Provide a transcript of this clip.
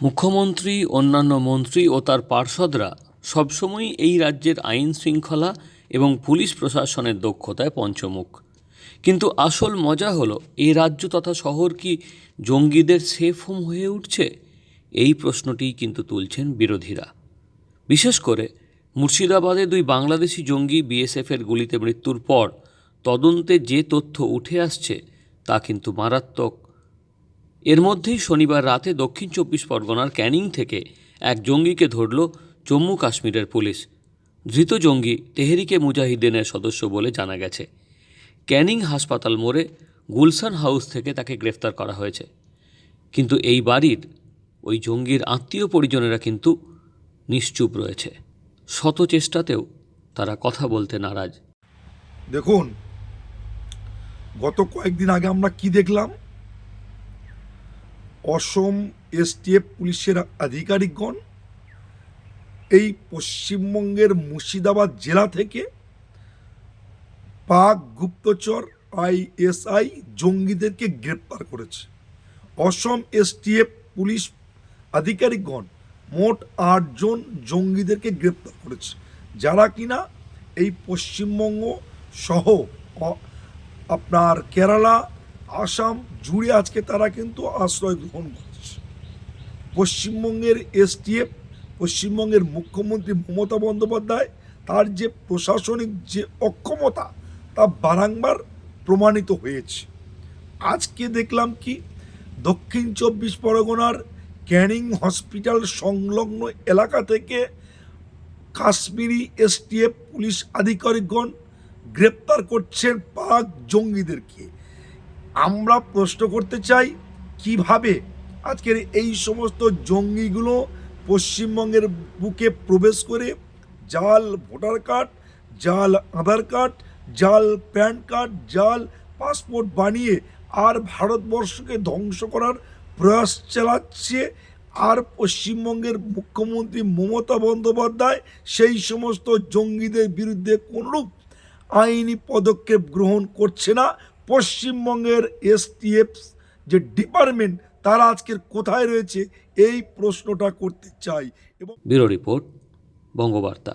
মুখ্যমন্ত্রী, অন্যান্য মন্ত্রী ও তার পার্ষদরা সবসময়ই এই রাজ্যের আইন শৃঙ্খলা এবং পুলিশ প্রশাসনের দক্ষতায় পঞ্চমুখ। কিন্তু আসল মজা হলো, এ রাজ্য তথা শহর কি জঙ্গিদের সেফ হোম হয়ে উঠছে? এই প্রশ্নটিই কিন্তু তুলছেন বিরোধীরা। বিশেষ করে, মুর্শিদাবাদে দুই বাংলাদেশি জঙ্গি বিএসএফের গুলিতে মৃত্যুর পর তদন্তে যে তথ্য উঠে আসছে তা কিন্তু মারাত্মক এর মধ্যেই শনিবার রাতে দক্ষিণ চব্বিশ পরগনার ক্যানিং থেকে এক জঙ্গিকে ধরল জম্মু কাশ্মীরের পুলিশ। ধৃত জঙ্গি তেহরিকে মুজাহিদিনের সদস্য বলে জানা গেছে। ক্যানিং হাসপাতাল মোড়ে গুলশান হাউস থেকে তাকে গ্রেফতার করা হয়েছে। কিন্তু এই বাড়ির ওই জঙ্গির আত্মীয় পরিজনেরা কিন্তু নিশ্চুপ রয়েছে। শত চেষ্টাতেও তারা কথা বলতে নারাজ। দেখুন, গত কয়েকদিন আগে আমরা কি দেখলাম? অসম এসটিএফ পুলিশের আধিকারিকগণ এই পশ্চিমবঙ্গের মুর্শিদাবাদ জেলা থেকে পাক গুপ্তচর আইএসআই জঙ্গিদেরকে গ্রেপ্তার করেছে। অসম এসটিএফ পুলিশ আধিকারিকগণ মোট আটজন জঙ্গিদেরকে গ্রেপ্তার করেছে। যারা কিনা এই পশ্চিমবঙ্গ সহ আপনার কেরালা আসাম জুড়ে আজকে তারা কিন্তু আশ্রয় গ্রহণ করছে। পশ্চিমবঙ্গের এসটিএফ, পশ্চিমবঙ্গের মুখ্যমন্ত্রী মমতা বন্দ্যোপাধ্যায়, তার যে প্রশাসনিক যে অক্ষমতা, তা বারংবার প্রমাণিত হয়েছে। আজকে দেখলাম কি, দক্ষিণ চব্বিশ পরগনার ক্যানিং হসপিটাল সংলগ্ন এলাকা থেকে কাশ্মীরি এসটিএফ পুলিশ আধিকারিকগণ গ্রেপ্তার করছেন পাক জঙ্গিদেরকে। আমরা প্রশ্ন করতে চাই, কীভাবে আজকের এই সমস্ত জঙ্গিগুলো পশ্চিমবঙ্গের বুকে প্রবেশ করে জাল ভোটার কার্ড, জাল আধার কার্ড, জাল প্যান কার্ড, জাল পাসপোর্ট বানিয়ে আর ভারতবর্ষকে ধ্বংস করার প্রয়াস চালাচ্ছে আর পশ্চিমবঙ্গের মুখ্যমন্ত্রী মমতা বন্দ্যোপাধ্যায় সেই সমস্ত জঙ্গিদের বিরুদ্ধে কোনরূপ আইনি পদক্ষেপ গ্রহণ করছে না পশ্চিমবঙ্গের এসটিএফ যে ডিপার্টমেন্ট, তারা আজকের কোথায় রয়েছে, এই প্রশ্নটা করতে চাই এবং ব্যুরো রিপোর্ট, বঙ্গবার্তা।